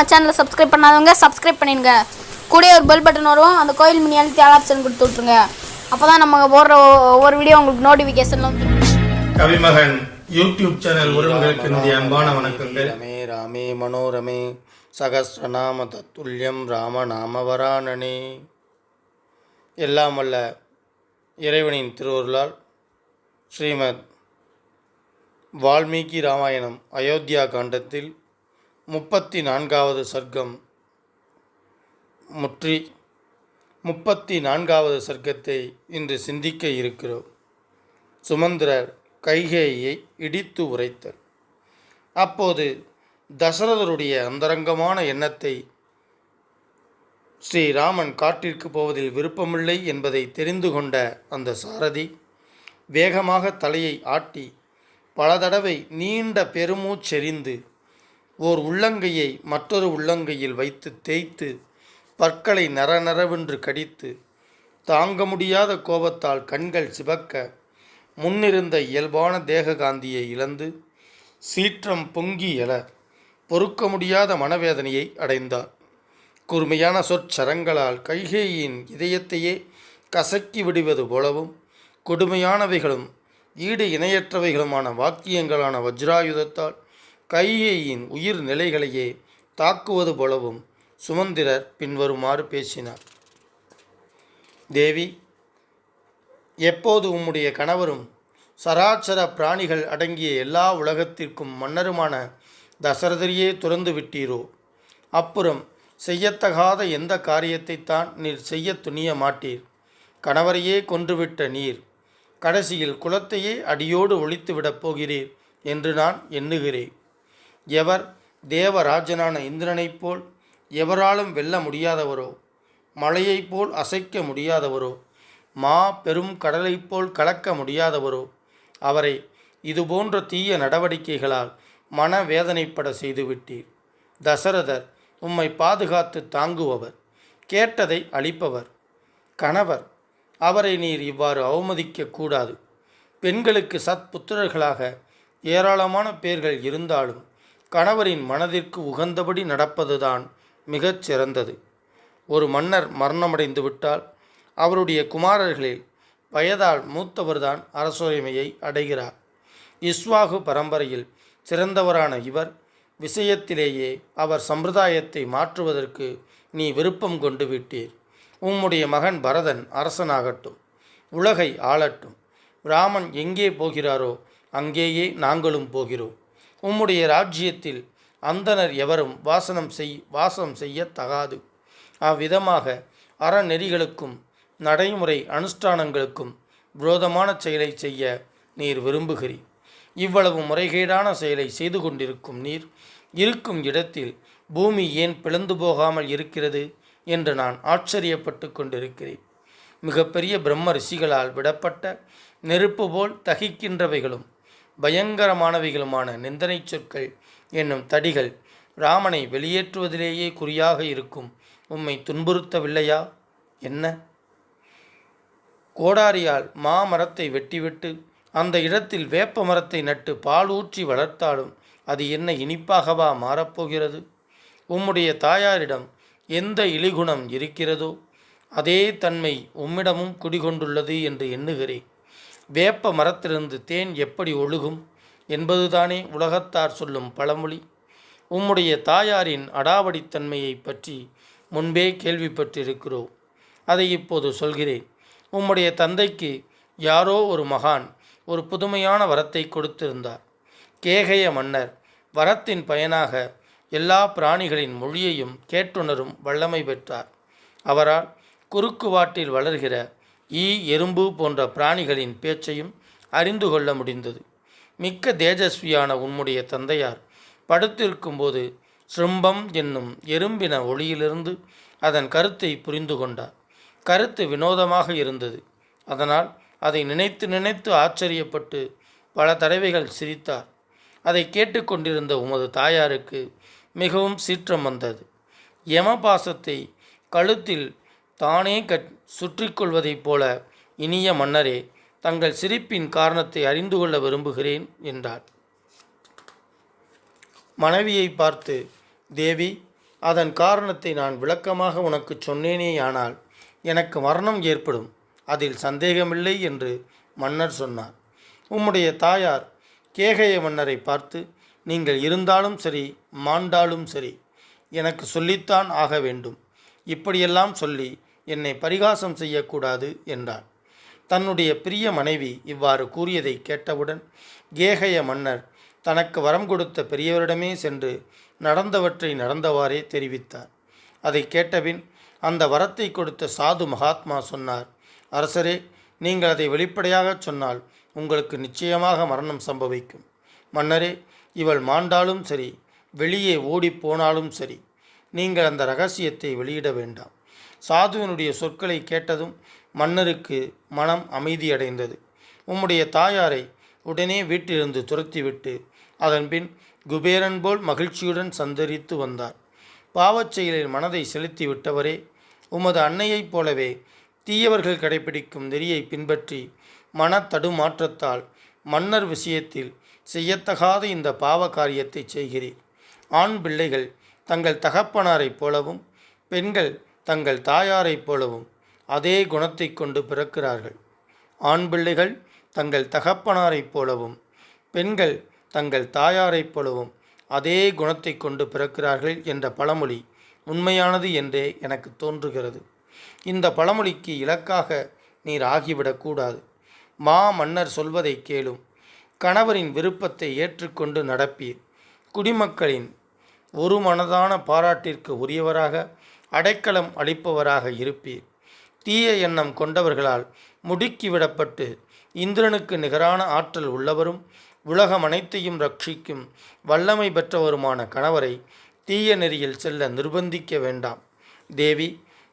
நம்ம சேனலை சப்ஸ்கிரைப் பண்ணாதவங்க சப்ஸ்கிரைப் பண்ணிடுங்க. கூட ஒரு பெல் பட்டன் வரும். அந்த கோயில் மணி அழுத்தி ஆல் ஆப்ஷன் கொடுத்து விட்ருங்க அப்போ தான் நம்ம போடுற ஒவ்வொரு வீடியோ உங்களுக்கு நோட்டிஃபிகேஷன்ல வந்து கவிமகன் யூடியூப் சேனல் உறவுகளுக்கு என்னுடைய அன்பான வணக்கங்கள். ரமே ராமே மனோரமே சகஸ்ரநாம தத்துல்யம் ராமநாமவராணனே. எல்லாம் வல்ல இறைவனின் திருவருளால் ஸ்ரீமத் வால்மீகி ராமாயணம் அயோத்தியா காண்டத்தில் முப்பத்தி நான்காவது சர்க்கம் முற்றி முப்பத்தி நான்காவது சர்க்கத்தை இன்று சிந்திக்க இருக்கிறோம். சுமந்திரர் கைகேயை இடித்து உரைத்தல். அப்போது தசரதருடைய அந்தரங்கமான எண்ணத்தை ஸ்ரீராமன் காட்டிற்கு போவதில் விருப்பமில்லை என்பதை தெரிந்து கொண்ட அந்த சாரதி வேகமாக தலையை ஆட்டி பல தடவை நீண்ட பெருமூச்செறிந்து ஓர் உள்ளங்கையை மற்றொரு உள்ளங்கையில் வைத்து தேய்த்து பற்களை நரநரவென்று கடித்து தாங்க முடியாத கோபத்தால் கண்கள் சிவக்க முன்னிருந்த இயல்பான தேககாந்தியை இழந்து சீற்றம் பொங்கி எழ பொறுக்க முடியாத மனவேதனையை அடைந்தார். கூர்மையான சொற்சரங்களால் கைகேயின் இதயத்தையே கசக்கி விடுவது போலவும் கொடுமையானவைகளும் ஈடு இணையற்றவைகளுமான வாக்கியங்களான வஜ்ராயுதத்தால் கையையின் உயிர் நிலைகளையே தாக்குவது போலவும் சுமந்திரர் பின்வருமாறு பேசினார். தேவி எப்போது உம்முடைய கணவரும் சராச்சர பிராணிகள் அடங்கிய எல்லா உலகத்திற்கும் மன்னருமான தசரதரியே துறந்து விட்டீரோ? அப்புறம் செய்யத்தகாத எந்த காரியத்தைத்தான் நீர் செய்ய துணிய மாட்டீர்? கணவரையே கொன்றுவிட்ட நீர் கடைசியில் குலத்தையே அடியோடு ஒழித்துவிடப் போகிறீர் என்று நான் எண்ணுகிறேன். எவர் தேவராஜனான இந்திரனைப் போல் எவராலும் வெல்ல முடியாதவரோ மலையைப் போல் அசைக்க முடியாதவரோ மா பெரும் கடலைப் போல் கலக்க முடியாதவரோ அவரை இதுபோன்ற தீய நடவடிக்கைகளால் மனவேதனைப்பட செய்துவிட்டீர். தசரதர் உம்மை பாதுகாத்து தாங்குபவர் கேட்டதை அளிப்பவர். கணவர் அவரை நீர் இவ்வாறு அவமதிக்க கூடாது. பெண்களுக்கு சத்புத்திரர்களாக ஏராளமான பேர்கள் இருந்தாலும் கணவரின் மனதிற்கு உகந்தபடி நடப்பதுதான் மிகச் சிறந்தது. ஒரு மன்னர் மரணமடைந்து விட்டால் அவருடைய குமாரர்களில் வயதால் மூத்தவர்தான் அரசுரிமையை அடைகிறார். இஸ்வாகு பரம்பரையில் சிறந்தவரான இவர் விஷயத்திலேயே அவர் சம்பிரதாயத்தை மாற்றுவதற்கு நீ விருப்பம் கொண்டு விட்டீர். உம்முடைய மகன் பரதன் அரசனாகட்டும் உலகை ஆளட்டும். ராமன் எங்கே போகிறாரோ அங்கேயே நாங்களும் போகிறோம். உம்முடைய ராஜ்யத்தில் அந்தனர் எவரும் வாசனம் செய் வாசம் செய்ய தகாது. அவ்விதமாக அறநெறிகளுக்கும் நடைமுறை அனுஷ்டானங்களுக்கும் விரோதமான செயலை செய்ய நீர் விரும்புகிறீர் இவ்வளவு முறைகேடான செயலை செய்து கொண்டிருக்கும் நீர் இருக்கும் இடத்தில் பூமி ஏன் பிளந்து போகாமல் இருக்கிறது என்று நான் ஆச்சரியப்பட்டு கொண்டிருக்கிறேன். மிகப்பெரிய பிரம்ம ரிஷிகளால் விடப்பட்ட நெருப்பு போல் தகிக்கின்றவைகளும் பயங்கரமானவைகளுமான நிந்தனை சொற்கள் என்னும் தடிகள் ராமனை வெளியேற்றுவதிலேயே குறியாக இருக்கும். உம்மை துன்புறுத்தவில்லையா? என்ன? கோடாரியால் மாமரத்தை வெட்டிவிட்டு அந்த இடத்தில் வேப்ப மரத்தை நட்டு பால் ஊற்றி வளர்த்தாலும் அது என்ன இனிப்பாகவா மாறப்போகிறது? உம்முடைய தாயாரிடம் எந்த இழிகுணம் இருக்கிறதோ அதே தன்மை உம்மிடமும் குடிகொண்டுள்ளது என்று எண்ணுகிறேன். வேப்ப மரத்திலிருந்து தேன் எப்படி ஒழுகும் என்பதுதானே உலகத்தார் சொல்லும் பழமொழி. உம்முடைய தாயாரின் அடாவடித்தன்மையை பற்றி முன்பே கேள்விப்பட்டிருக்கிறோம். அதை இப்போது சொல்கிறேன். உம்முடைய தந்தைக்கு யாரோ ஒரு மகான் ஒரு புதுமையான வரத்தை கொடுத்திருந்தார். கேகய மன்னர் வரத்தின் பயனாக எல்லா பிராணிகளின் மொழியையும் கேட்டுணரும் வல்லமை பெற்றார். அவரால் குறுக்குவாட்டில் வளர்கிற ஈ எறும்பு போன்ற பிராணிகளின் பேச்சையும் அறிந்து கொள்ள முடிந்தது. மிக்க தேஜஸ்வியான உம்முடைய தந்தையார் படுத்திருக்கும்போது சிரும்பம் என்னும் எறும்பின ஒளியிலிருந்து அதன் கருத்தை புரிந்து கொண்டார். கருத்து வினோதமாக இருந்தது. அதனால் அதை நினைத்து நினைத்து ஆச்சரியப்பட்டு பல தடவைகள் சிரித்தார். அதை கேட்டுக்கொண்டிருந்த உமது தாயாருக்கு மிகவும் சீற்றம் வந்தது. யமபாசத்தை கழுத்தில் தானே கட் சுற்றி கொள்வதைப் போல இனிய மன்னரே தங்கள் சிரிப்பின் காரணத்தை அறிந்து கொள்ள விரும்புகிறேன் என்றார். மனைவியை பார்த்து தேவி அதன் காரணத்தை நான் விளக்கமாக உனக்கு சொன்னேனேயானால் எனக்கு மரணம் ஏற்படும். அதில் சந்தேகமில்லை என்று மன்னர் சொன்னார். உம்முடைய தாயார் கேகய மன்னரை பார்த்து நீங்கள் இருந்தாலும் சரி மாண்டாலும் சரி எனக்கு சொல்லித்தான் ஆக வேண்டும். இப்படியெல்லாம் சொல்லி என்னை பரிகாசம் செய்யக்கூடாது என்றார் தன்னுடைய பிரிய மனைவி இவ்வாறு கூறியதை கேட்டவுடன் கேகய மன்னர் தனக்கு வரம் கொடுத்த பெரியவரிடமே சென்று நடந்தவற்றை நடந்தவாறே தெரிவித்தார். அதை கேட்டபின் அந்த வரத்தை கொடுத்த சாது மகாத்மா சொன்னார் அரசரே நீங்கள் அதை வெளிப்படையாகச் சொன்னால் உங்களுக்கு நிச்சயமாக மரணம் சம்பவிக்கும். மன்னரே இவள் மாண்டாலும் சரி வெளியே ஓடிப்போனாலும் சரி நீங்கள் அந்த ரகசியத்தை வெளியிட வேண்டாம். சாதுவினுடைய சொற்களை கேட்டதும் மன்னருக்கு மனம் அமைதியடைந்தது. உம்முடைய தாயாரை உடனே வீட்டிலிருந்து துரத்திவிட்டு அதன்பின் குபேரன் போல் மகிழ்ச்சியுடன் சந்தரித்து வந்தார். பாவச் செயலில் மனதை செலுத்தி விட்டவரே உமது அன்னையைப் போலவே தீயவர்கள் கடைபிடிக்கும் நெறியை பின்பற்றி மனத்தடுமாற்றத்தால் மன்னர் விஷயத்தில் செய்யத்தகாத இந்த பாவ காரியத்தை செய்கிறீர். ஆண் பிள்ளைகள் தங்கள் தகப்பனாரைப் போலவும் பெண்கள் தங்கள் தாயாரைப் போலவும் அதே குணத்தை கொண்டு பிறக்கிறார்கள். ஆண் பிள்ளைகள் தங்கள் தகப்பனாரைப் போலவும் பெண்கள் தங்கள் தாயாரைப் போலவும் அதே குணத்தை கொண்டு பிறக்கிறார்கள் என்ற பழமொழி உண்மையானது என்றே எனக்கு தோன்றுகிறது. இந்த பழமொழிக்கு இலக்காக நீர் ஆகிவிடக்கூடாது மா மன்னர் சொல்வதை கேளும். கணவரின் விருப்பத்தை ஏற்றுக்கொண்டு நடப்பீர். குடிமக்களின் ஒரு மனதான பாராட்டிற்கு உரியவராக அடைக்கலம் அளிப்பவராக இருப்பீர். தீய எண்ணம் கொண்டவர்களால் முடுக்கிவிடப்பட்டு இந்திரனுக்கு நிகரான ஆற்றல் உள்ளவரும் உலகம் அனைத்தையும் ரட்சிக்கும் வல்லமை பெற்றவருமான கணவரை தீய நெறியில் செல்ல நிர்பந்திக்க வேண்டாம். தேவி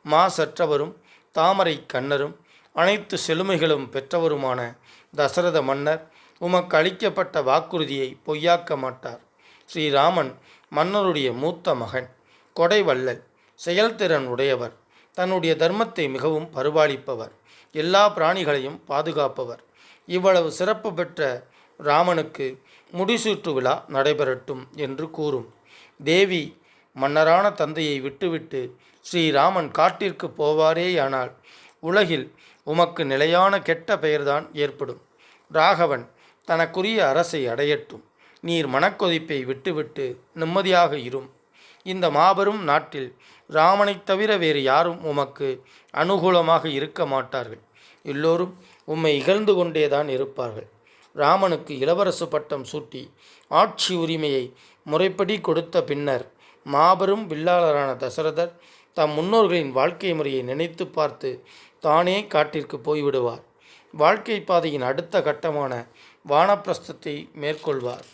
மாசற்றவரும் தாமரை கண்ணரும் அனைத்து செழுமைகளும் பெற்றவருமான தசரத மன்னர் உமக்கு அளிக்கப்பட்ட வாக்குறுதியை பொய்யாக்க மாட்டார். ஸ்ரீராமன் மன்னருடைய மூத்த மகன் கொடைவள்ளல். செயல்திறன் உடையவர். தன்னுடைய தர்மத்தை மிகவும் பரிபாலிப்பவர். எல்லா பிராணிகளையும் பாதுகாப்பவர். இவ்வளவு சிறப்பு பெற்ற ராமனுக்கு முடிசூற்று விழா நடைபெறட்டும் என்று கூறும். தேவி மன்னரான தந்தையை விட்டுவிட்டு ஸ்ரீராமன் காட்டிற்கு போவாரேயானால் உலகில் உமக்கு நிலையான கெட்ட பெயர்தான் ஏற்படும். ராகவன் தனக்குரிய அரசை அடையட்டும். நீர் மனக்கொதிப்பை விட்டுவிட்டு நிம்மதியாக இரும். இந்த மாபெரும் நாட்டில் ராமனைத் தவிர வேறு யாரும் உமக்கு அனுகூலமாக இருக்க மாட்டார்கள். எல்லோரும் உம்மை இகழ்ந்து கொண்டேதான் இருப்பார்கள். ராமனுக்கு இளவரசு பட்டம் சூட்டி ஆட்சி உரிமையை முறைப்படி கொடுத்த பின்னர் மாபெரும் வில்லாளரான தசரதர் தம் முன்னோர்களின் வாழ்க்கை முறையை நினைத்து பார்த்து தானே காட்டிற்கு போய்விடுவார். வாழ்க்கை பாதையின் அடுத்த கட்டமான வானப்பிரஸ்தத்தை மேற்கொள்வார்.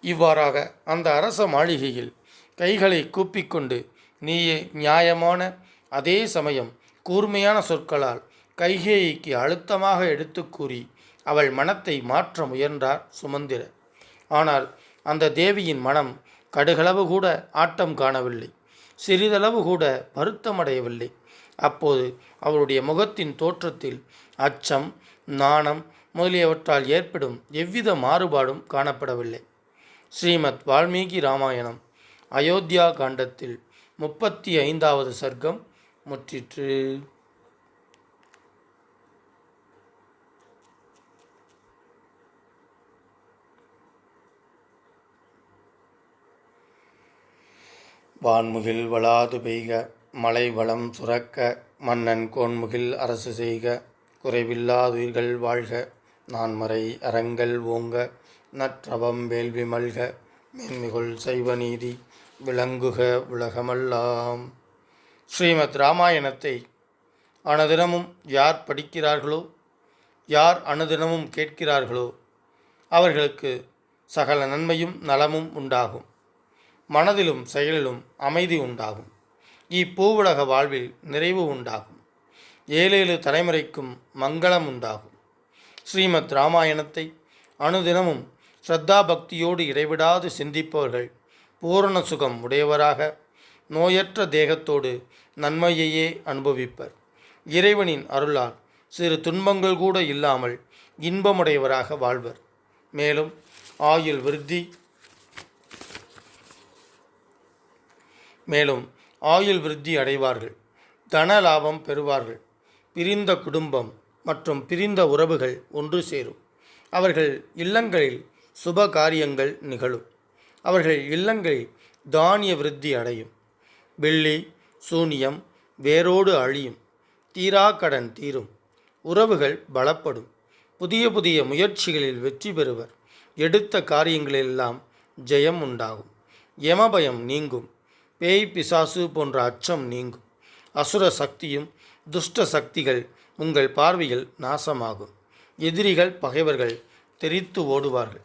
இவ்வாறாக அந்த அரச மாளிகையில் கைகளை கூப்பிக்கொண்டு நீயே நியாயமான அதே சமயம் கூர்மையான சொற்களால் கைகேயிக்கு அழுத்தமாக எடுத்து கூறி அவள் மனத்தை மாற்ற முயன்றார் சுமந்திர. ஆனால் அந்த தேவியின் மனம் கடுகளவு கூட ஆட்டம் காணவில்லை. சிறிதளவு கூட வருத்தமடையவில்லை. அப்போது அவருடைய முகத்தின் தோற்றத்தில் அச்சம் நாணம் முதலியவற்றால் ஏற்படும் எவ்வித மாறுபாடும் காணப்படவில்லை. ஸ்ரீமத் வால்மீகி ராமாயணம் அயோத்தியா காண்டத்தில் முப்பத்தி ஐந்தாவது சர்க்கம் முற்றிற்று. வான்முகில் வளாது பெய்க மலை வளம் சுரக்க மன்னன் கோன்முகில் அரசு செய்க குறைவில்லாதுயிர்கள் வாழ்க நான்மறை அறங்கள் ஓங்க நற்றவம் வேள்வி மல்க மென்மிகுள் சைவ நீதி விளங்குக உலகமெல்லாம். ஸ்ரீமத் ராமாயணத்தை அனுதினமும் யார் படிக்கிறார்களோ யார் அனுதினமும் கேட்கிறார்களோ அவர்களுக்கு சகல நன்மையும் நலமும் உண்டாகும். மனதிலும் செயலிலும் அமைதி உண்டாகும். இப்பூவுலக வாழ்வில் நிறைவு உண்டாகும். ஏழேழு தலைமுறைக்கும் மங்களம் உண்டாகும். ஸ்ரீமத் ராமாயணத்தை அனுதினமும் ஸ்ரத்தா பக்தியோடு இடைவிடாது சிந்திப்பவர்கள் பூரண சுகம் உடையவராக நோயற்ற தேகத்தோடு நன்மையையே அனுபவிப்பர். இறைவனின் அருளால் சிறு துன்பங்கள் கூட இல்லாமல் இன்பமுடையவராக வாழ்வர். மேலும் ஆயுள் விருத்தி மேலும் ஆயுள் விருத்தி அடைவார்கள் தன லாபம் பெறுவார்கள். பிரிந்த குடும்பம் மற்றும் பிரிந்த உறவுகள் ஒன்று சேரும். அவர்கள் இல்லங்களில் சுப காரியங்கள் நிகழும். அவர்கள் இல்லங்களில் தானிய விருத்தி அடையும். வெள்ளி சூனியம் வேரோடு அழியும். தீரா கடன் தீரும். உறவுகள் பலப்படும். புதிய புதிய முயற்சிகளில் வெற்றி பெறுவர். எடுத்த காரியங்களெல்லாம் ஜெயம் உண்டாகும். யமபயம் நீங்கும். பேய் பிசாசு போன்ற அச்சம் நீங்கும். அசுர சக்தியும் துஷ்ட சக்திகள் உங்கள் பார்வையில் நாசமாகும். எதிரிகள் பகைவர்கள் தெரித்து ஓடுவார்கள்.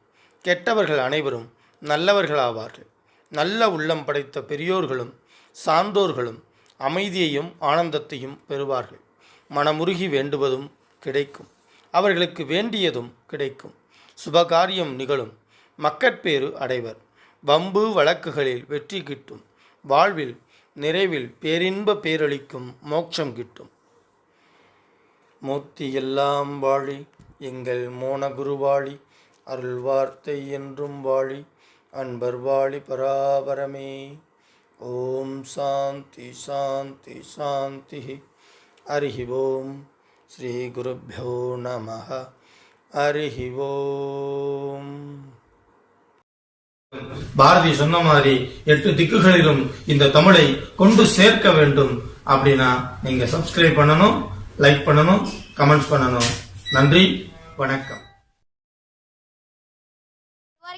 கெட்டவர்கள் அனைவரும் நல்லவர்களாவார்கள். நல்ல உள்ளம் படைத்த பெரியோர்களும் சான்றோர்களும் அமைதியையும் ஆனந்தத்தையும் பெறுவார்கள். மனமுருகி வேண்டுவதும் கிடைக்கும். அவர்களுக்கு வேண்டியதும் கிடைக்கும். சுபகாரியம் நிகழும். மக்கட்பேறு அடைவர். வம்பு வழக்குகளில் வெற்றி கிட்டும். வாழ்வில் நிறைவில் பேரின்ப பேரளிக்கும் மோட்சம் கிட்டும். மூர்த்தி எல்லாம் வாழி எங்கள் மோனகுருவாழி அருள் வார்த்தை என்றும் வாழி அன்பர் வாழி பராபரமே. ஓம் சாந்தி சாந்தி சாந்தி. அரிஹி ஓம் ஸ்ரீ குருப்பியோ நம அரிஹி ஓம் பாரதி சொன்ன மாதிரி எட்டு திக்குகளிலும் இந்த தமிழை கொண்டு சேர்க்க வேண்டும் அப்படின்னா நீங்க சப்ஸ்கிரைப் பண்ணணும் லைக் பண்ணணும் கமெண்ட்ஸ் பண்ணணும். நன்றி வணக்கம்.